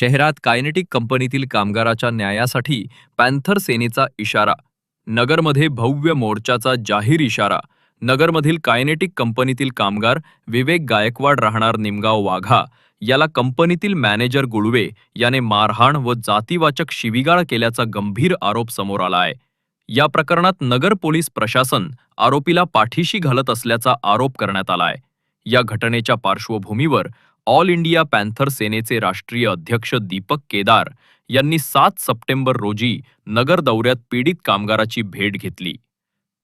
शहरात कायनेटिक कंपनीतील कामगाराच्या न्यायासाठी पॅन्थर सेनेचा इशारा नगरमध्ये भव्य मोर्चाचा जाहीर इशारा नगरमधील कायनेटिक कंपनीतील कामगार विवेक गायकवाड राहणार निमगाव वाघा याला कंपनीतील मॅनेजर गुळवे याने मारहाण व जातीवाचक शिवीगाळ केल्याचा गंभीर आरोप समोर आला आहे या प्रकरणात नगर पोलीस प्रशासन आरोपीला पाठीशी घालत असल्याचा आरोप करण्यात आलाय. या घटनेच्या पार्श्वभूमीवर ऑल इंडिया पॅन्थर सेनेचे राष्ट्रीय अध्यक्ष दीपक केदार यांनी सात सप्टेंबर रोजी नगर दौऱ्यात पीडित कामगाराची भेट घेतली.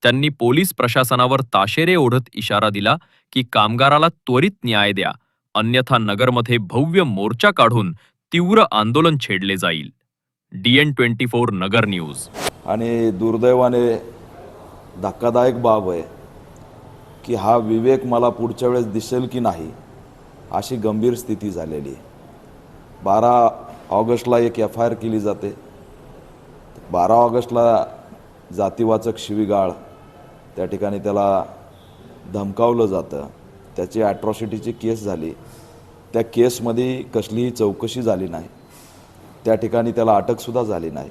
त्यांनी पोलीस प्रशासनावर ताशेरे ओढत इशारा दिला की कामगाराला त्वरित न्याय द्या अन्यथा नगरमध्ये भव्य मोर्चा काढून तीव्र आंदोलन छेडले जाईल. DN twenty four Nagar news. आणि दुर्दैवाने धक्कादायक बाब आहे की हा विवेक मला पुढच्या वेळेस दिसेल की नाही. अशी गंभीर स्थिती झालेली आहे. बारा ऑगस्टला एक एफ आय आर केली जाते. बारा ऑगस्टला जातीवाचक शिवीगाळ त्या ठिकाणी त्याला धमकावलं जातं. त्याची ॲट्रॉसिटीची केस झाली. त्या केसमध्ये कसलीही चौकशी झाली नाही. त्या ठिकाणी त्याला अटकसुद्धा झाली नाही.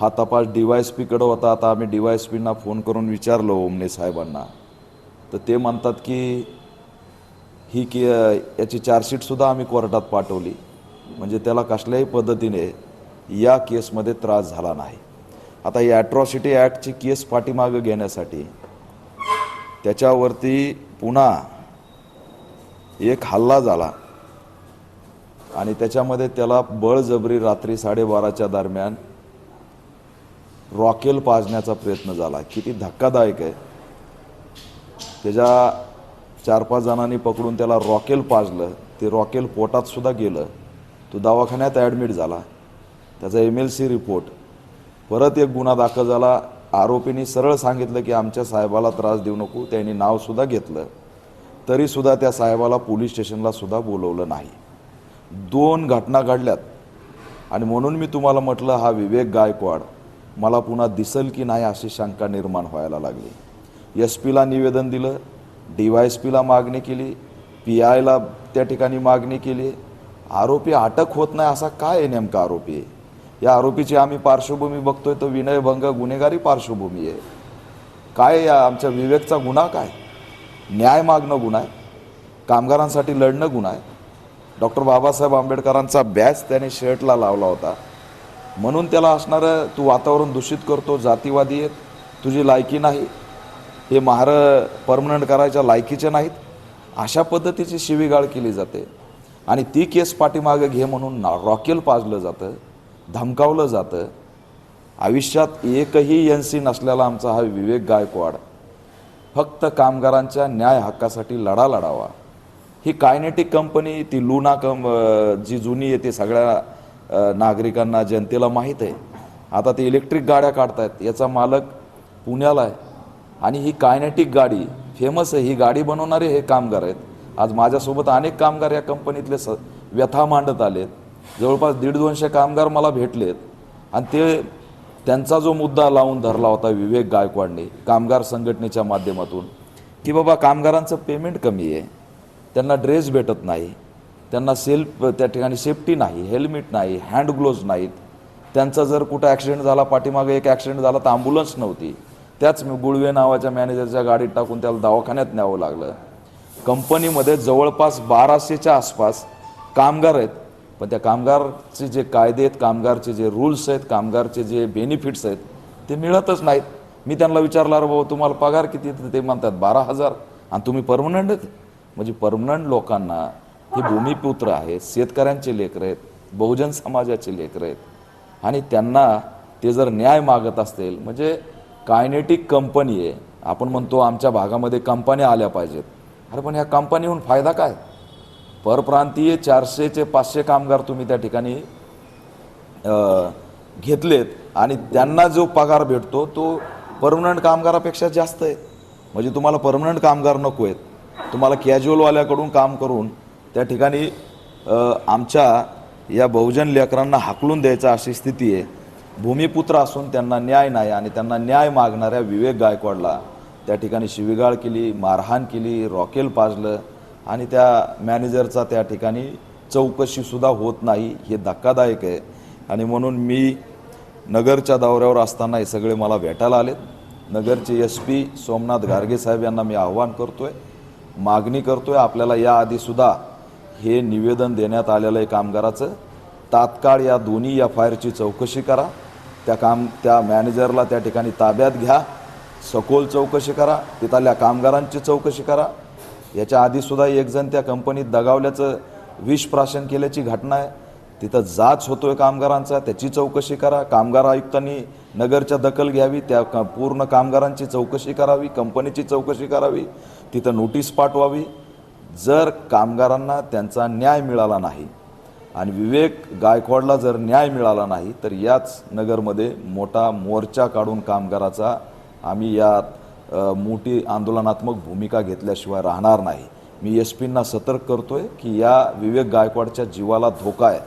हा तपास डी वाय एस पीकडं होता. आता आम्ही डी वाय एस पींना फोन करून विचारलो ओमने साहेबांना. तर ते म्हणतात की ही की याची चार्जशीटसुद्धा आम्ही कोर्टात पाठवली. म्हणजे त्याला कसल्याही पद्धतीने या केसमध्ये त्रास झाला नाही. आता ही ॲट्रॉसिटी ॲक्टची केस पाठीमागं घेण्यासाठी त्याच्यावरती पुन्हा एक हल्ला झाला. आणि त्याच्यामध्ये त्याला बळजबरी रात्री साडेबाराच्या दरम्यान रॉकेल पाजण्याचा प्रयत्न झाला. किती धक्कादायक आहे. त्याच्या चार पाच जणांनी पकडून त्याला रॉकेल पाजलं. ते रॉकेल पोटात सुद्धा गेलं. तो दवाखान्यात ॲडमिट झाला. त्याचा एम एल सी रिपोर्ट. परत एक गुन्हा दाखल झाला. आरोपींनी सरळ सांगितलं की आमच्या साहेबाला त्रास देऊ नको. त्यांनी नावसुद्धा घेतलं. तरीसुद्धा त्या साहेबाला पोलीस स्टेशनला सुद्धा बोलवलं नाही. दोन घटना घडल्यात. आणि म्हणून मी तुम्हाला म्हटलं हा विवेक गायकवाड मला पुन्हा दिसेल की नाही अशी शंका निर्माण व्हायला लागली. एस पीला निवेदन दिलं. डी वाय एस पीला मागणी केली पी आयला त्या ठिकाणी मागणी केली. आरोपी अटक होत नाही असा काय आहे नेमका आरोपी? आहे या आरोपीची आम्ही पार्श्वभूमी बघतोय तर विनयभंग गुन्हेगारी पार्श्वभूमी आहे. काय या आमच्या विवेकचा गुन्हा काय? न्याय मागणं गुन्हा आहे. कामगारांसाठी लढणं गुन्हा आहे. डॉक्टर बाबासाहेब आंबेडकरांचा बॅच त्याने शर्टला लावला होता. म्हणून त्याला असणारं तू वातावरण दूषित करतो जातीवादी आहेत तुझी लायकी नाही. हे महारं परमनंट करायच्या लायकीचे नाहीत. अशा पद्धतीची शिवीगाळ केली जाते. आणि ती केस पाठीमागे घे म्हणून रॉकेल पाजलं जातं धमकावलं जातं. आयुष्यात एकही एन सी नसलेला आमचा हा विवेक गायकवाड. फक्त कामगारांच्या न्याय हक्कासाठी लढा लढावा. ही कायनेटिक कंपनी ती लुना कम जी जुनी आहे ती सगळ्या नागरिकांना जनतेला माहीत आहे. आता ते इलेक्ट्रिक गाड्या काढतायत. याचा मालक पुण्याला आहे. आणि ही कायनेटिक गाडी फेमस आहे ही गाडी बनवणारे हे कामगार आहेत. आज माझ्यासोबत अनेक कामगार या कंपनीतले स व्यथा मांडत आलेत. जवळपास दीड दोनशे कामगार मला भेटलेत. आणि ते त्यांचा जो मुद्दा लावून धरला होता विवेक गायकवाडने कामगार संघटनेच्या माध्यमातून की बाबा कामगारांचं पेमेंट कमी आहे. त्यांना ड्रेस भेटत नाही. त्यांना सेल्फ त्या ठिकाणी सेफ्टी नाही हेल्मेट नाही हँड ग्लोव्ज नाहीत. त्यांचा जर कुठं ॲक्सिडेंट झाला पाठीमागे एक ॲक्सिडेंट झाला तर ॲम्ब्युलन्स नव्हती. त्याच गुळवे नावाच्या मॅनेजरच्या गाडीत टाकून त्याला दवाखान्यात न्यावं लागलं. कंपनीमध्ये जवळपास बाराशेच्या आसपास कामगार आहेत. पण त्या कामगारचे जे कायदे आहेत कामगारचे जे रूल्स आहेत कामगारचे जे बेनिफिट्स आहेत ते मिळतच नाहीत. मी त्यांना विचारलं अरे बाबा तुम्हाला पगार किती तर ते म्हणतात बारा हजार. आणि तुम्ही परमनंट आहेत? म्हणजे परमनंट लोकांना हे भूमिपुत्र आहेत शेतकऱ्यांचे लेकर आहेत बहुजन समाजाचे लेकरं आहेत. आणि त्यांना ते जर न्याय मागत असतील म्हणजे कायनेटिक कंपनी आहे. आपण म्हणतो आमच्या भागामध्ये कंपन्या आल्या पाहिजेत. अरे पण ह्या कंपनीहून फायदा काय? परप्रांतीय चारशेचे पाचशे कामगार तुम्ही त्या ठिकाणी घेतलेत आणि त्यांना जो पगार भेटतो तो परमनंट कामगारापेक्षा जास्त आहे. म्हणजे तुम्हाला परमनंट कामगार नको आहेत. तुम्हाला कॅज्युअलवाल्याकडून काम करून त्या ठिकाणी आमच्या या बहुजन लेकरांना हाकलून द्यायचा अशी स्थिती आहे. भूमिपुत्र असून त्यांना न्याय नाही आणि त्यांना न्याय मागणाऱ्या विवेक गायकवाडला त्या ठिकाणी शिवीगाळ केली मारहाण केली रॉकेल पाजलं आणि त्या मॅनेजरचा त्या ठिकाणी चौकशीसुद्धा होत नाही हे धक्कादायक आहे. आणि म्हणून मी नगरच्या दौऱ्यावर असताना हे सगळे मला भेटायला आलेत. नगरचे एस पी सोमनाथ गार्गे साहेब यांना मी आव्हान आहे मागणी करतो आहे आपल्याला याआधीसुद्धा हे निवेदन देण्यात आलेलं आहे कामगाराचं. तात्काळ या दोन्ही एफ आय आरची चौकशी करा. त्या काम त्या मॅनेजरला त्या ठिकाणी ताब्यात घ्या. सखोल चौकशी करा. तिथल्या कामगारांची चौकशी करा. याच्या आधीसुद्धा एकजण त्या कंपनीत दगावल्याचं विष प्राशन केल्याची घटना आहे. तिथं जाच होतोय कामगारांचा. त्याची चौकशी करा. कामगार आयुक्तांनी नगरच्या दखल घ्यावी. त्या का पूर्ण कामगारांची चौकशी करावी. कंपनीची चौकशी करावी. तिथं नोटीस पाठवावी. जर कामगारांना त्यांचा न्याय मिळाला नाही आणि विवेक गायकवाडला जर न्याय मिळाला नाही तर याच नगरमध्ये मोठा मोर्चा काढून कामगाराचा आम्ही यात मोठी आंदोलनात्मक भूमिका घेतल्याशिवाय राहणार नाही. मी एस पींना सतर्क करतोय की या विवेक गायकवाडच्या जीवाला धोका आहे.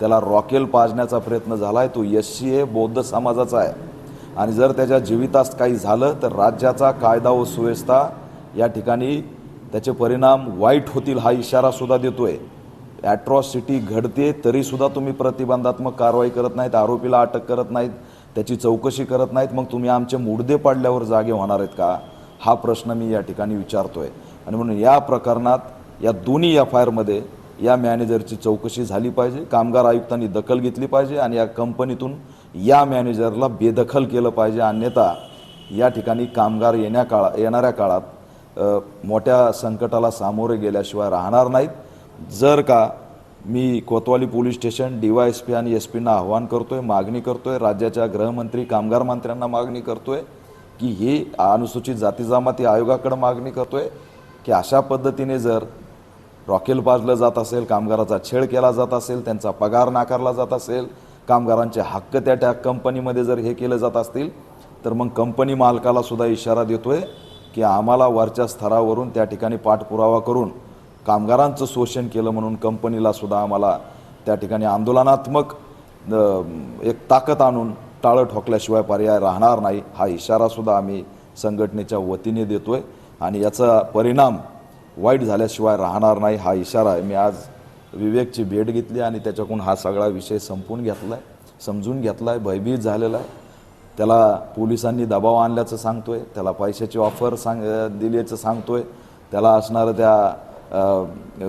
त्याला रॉकेल पाजण्याचा प्रयत्न झाला आहे तो एस सी ए बौद्ध समाजाचा आहे. आणि जर त्याच्या जीवितास काही झालं तर राज्याचा कायदा व सुव्यवस्था या ठिकाणी त्याचे परिणाम वाईट होतील हा इशारासुद्धा देतो देतोय. ॲट्रॉसिटी घडते तरीसुद्धा तुम्ही प्रतिबंधात्मक कारवाई करत नाहीत आरोपीला अटक करत नाहीत त्याची चौकशी करत नाहीत मग तुम्ही आमचे मुडदे पाडल्यावर जागे होणार आहेत का? हा प्रश्न मी या ठिकाणी विचारतो आहे आणि म्हणून या प्रकरणात या दोन्ही एफ आय आरमध्ये या मॅनेजरची चौकशी झाली पाहिजे कामगार आयुक्तांनी दखल घेतली पाहिजे आणि या कंपनीतून या मॅनेजरला बेदखल केलं पाहिजे. अन्यथा या ठिकाणी कामगार येण्या काळा येणाऱ्या काळात मोठ्या संकटाला सामोरे गेल्याशिवाय राहणार नाहीत. जर का मी Kotwali police station D Y S P आणि एस पींना आव्हान आहे मागणी करतो आहे राज्याच्या गृहमंत्री कामगार मंत्र्यांना मागणी करतो आहे की ही अनुसूचित जाती जमाती आयोगाकडं मागणी करतो आहे की अशा पद्धतीने जर रॉकेल पाजलं जात असेल कामगाराचा छेड केला जात असेल त्यांचा पगार नाकारला जात असेल कामगारांचे हक्क त्या त्या कंपनीमध्ये जर हे केलं जात असतील तर मग कंपनी मालकाला सुद्धा इशारा देतोय की आम्हाला वरच्या स्तरावरून त्या ठिकाणी पाठपुरावा करून कामगारांचं शोषण केलं म्हणून कंपनीला सुद्धा आम्हाला त्या ठिकाणी आंदोलनात्मक एक ताकद आणून टाळं ठोकल्याशिवाय पर्याय राहणार नाही हा इशारासुद्धा आम्ही संघटनेच्या वतीने देतोय आणि याचा परिणाम वाईट झाल्याशिवाय राहणार नाही हा इशारा आहे मी आज विवेकची भेट घेतली आणि त्याच्याकडून हा सगळा विषय संपून घेतला आहे समजून घेतला आहे भयभीत झालेला आहे त्याला पोलिसांनी दबाव आणल्याचं सांगतोय त्याला पैशाची ऑफर सांग दिल्याचं सांगतोय त्याला असणारं त्या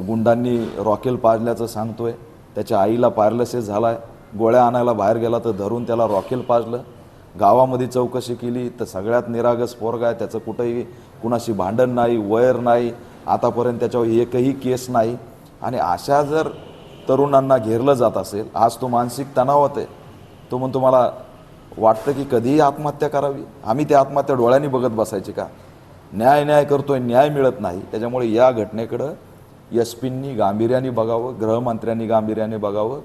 गुंडांनी रॉकेल पाजल्याचं सांगतोय. त्याच्या आईला पायरलेसेस झाला आहे गोळ्या आणायला बाहेर गेला तर धरून त्याला रॉकेल पाजलं. गावामध्ये चौकशी केली तर सगळ्यात निरागस पोरगा आहे. त्याचं कुठंही कुणाशी भांडण नाही वयर नाही. आतापर्यंत त्याच्यावर एकही केस नाही. आणि अशा जर तरुणांना घेरलं जात असेल आज तो मानसिक तणावात आहे. तो म्हणून तुम्हाला वाटतं की कधीही आत्महत्या करावी. आम्ही त्या आत्महत्या डोळ्यांनी बघत बसायची का? न्याय न्याय करतोय न्याय मिळत नाही. त्याच्यामुळे या घटनेकडं एस पींनी गांभीर्याने बघावं गृहमंत्र्यांनी गांभीर्याने बघावं.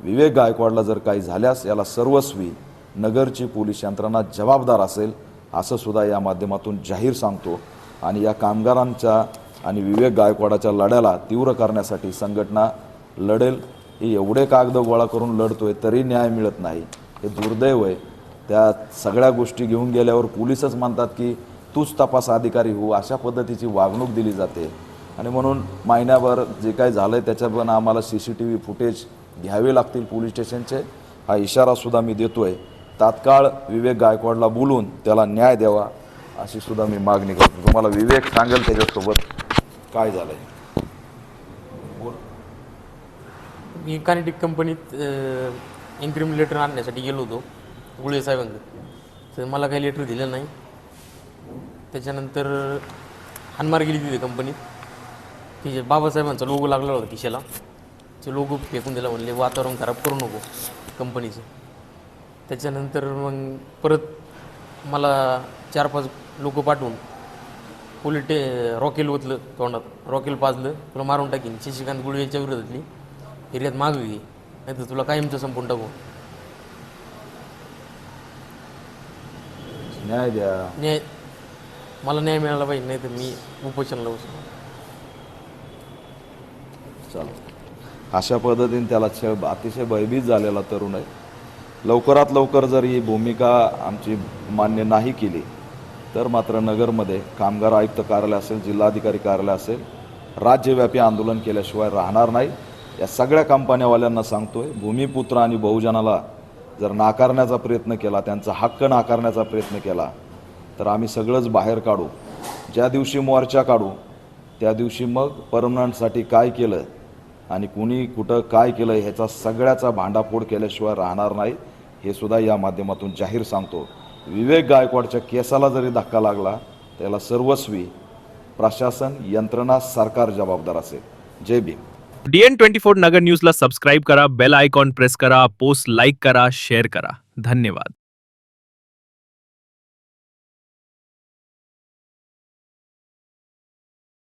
विवेक गायकवाडला जर काही झाल्यास याला सर्वस्वी नगरची पोलीस यंत्रणा जबाबदार असेल असं सुद्धा या माध्यमातून जाहीर सांगतो. आणि या कामगारांच्या आणि विवेक गायकवाडाच्या लढ्याला तीव्र करण्यासाठी संघटना लढेल. हे एवढे कागद गोळा करून लढतोय तरी न्याय मिळत नाही. हे दुर्दैव आहे. त्या सगळ्या गोष्टी घेऊन गेल्यावर पोलिसच म्हणतात की तूच तपास अधिकारी हो अशा पद्धतीची वागणूक दिली जाते. आणि म्हणून महिन्याभर जे काही झालं आहे त्याच्या पण आम्हाला C C T V footage घ्यावे लागतील पोलीस स्टेशनचे. हा इशारासुद्धा मी देतो आहे तात्काळ विवेक गायकवाडला बोलून त्याला न्याय द्यावा अशी सुद्धा मी मागणी करतो. तुम्हाला विवेक सांगेल त्याच्यासोबत काय झालं आहे मी कानेटिक कंपनीत इन्क्रिम लेटर आणण्यासाठी गेलो होतो गुळे साहेबांकडे. तर मला काही लेटर दिलं नाही. त्याच्यानंतर हानमार गेली तिथे कंपनीत की बाबासाहेबांचा लोगो लागला होता खिशाला. ते लोगो फेकून दिला म्हणले वातावरण खराब करू नको कंपनीचं त्याच्यानंतर मग परत मला चार पाच लोक पाठवून पोलीस टे रॉकेल ओतलं तोंडात. रॉकेल पाजलं तुला मारून टाकीन. शशिकांत गुळवेच्या विरोधातली एरियात मागवी घे नाही तर तुला कायमचं संपून टाकू. न्याय द्या. न्याय मला न्याय मिळाला पाहिजे नाही तर मी उपोषणला बसलो. चालेल अशा पद्धतीने त्याला छे अतिशय भयभीत झालेला तरुण आहे. लवकरात लवकर जर ही भूमिका आमची मान्य नाही केली तर मात्र नगरमध्ये कामगार आयुक्त कार्यालय असेल जिल्हाधिकारी कार्यालय असेल राज्यव्यापी आंदोलन केल्याशिवाय राहणार नाही. या सगळ्या कंपन्यावाल्यांना सांगतोय भूमिपुत्र आणि बहुजनाला जर नाकारण्याचा प्रयत्न केला त्यांचा हक्क नाकारण्याचा प्रयत्न केला तर आम्ही सगळंच बाहेर काढू. ज्या दिवशी मोर्चा काढू त्या दिवशी मग परमनंटसाठी काय केलं आणि कुणी कुठं काय केलं ह्याचा सगळ्याचा भांडाफोड केल्याशिवाय राहणार नाही हे सुद्धा या माध्यमातून जाहीर सांगतो. विवेक गायकवाडच्या केसाला जरी धक्का लागला त्याला सर्वस्वी प्रशासन यंत्रणा सरकार जबाबदार असेल. जय Bhim. DN twenty four Nagar न्यूजला सबस्क्राईब करा बेल आयकॉन प्रेस करा पोस्ट लाईक करा शेअर करा. धन्यवाद.